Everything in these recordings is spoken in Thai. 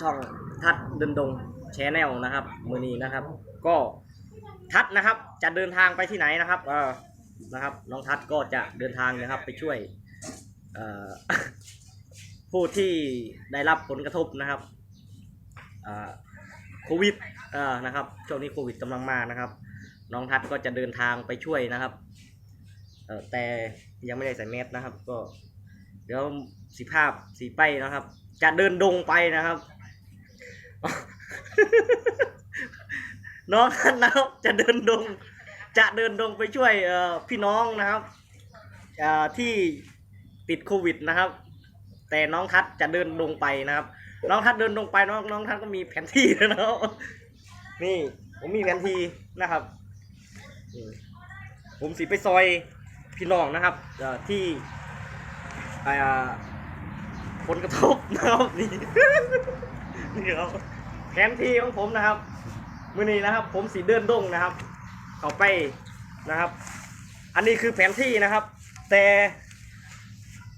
ช่องทัดเดินดงแชนแนลนะครับ มือนี้นะครับ ก็ทัดนะครับจะเดินทางไปที่ไหนนะครับเออนะครับ น้องทัดก็จะเดินทางนะครับไปช่วยเอ่อผู้ที่ได้รับผลกระทบนะครับอ่าโควิดเออนะครับช่วงนี้โควิดกำลังมานะครับ น้องทัดก็จะเดินทางไปช่วยนะครับเออแต่ยังไม่ได้ใส่แมสนะครับ ก็เดี๋ยวสีภาพสีไปนะครับ จะเดินดงไปนะครับ น้องท่านนะครับจะเดินดง จะเดินดงไปช่วยพี่น้องนะครับที่ติดโควิดนะครับ แต่น้องทัดจะเดินดงไปนะครับ น้องทัดเดินดงไปน้องน้องทัดก็มีแผนที่นะครับนี่ผมมีแผนที่นะครับ ผมสิไปซอยพี่น้องนะครับเอ่อที่อ่าผลกระทบนะครับนี่ นี่ครับแผนที่ของผมนะครับมือนี้นะครับ ผมสีเดินดงนะครับ เข้าไปนะครับ อันนี้คือแผนที่นะครับ แต่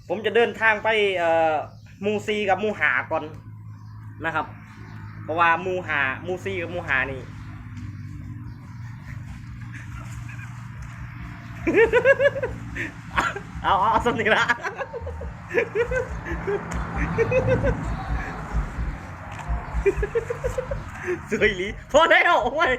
ผมจะเดินทางไปมูซีกับมูหาก่อนนะครับ เพราะว่ามูหามูซีกับมูหานี่เอาเอาเอาสนิทละ สวยลีพอแล้วโอ้ย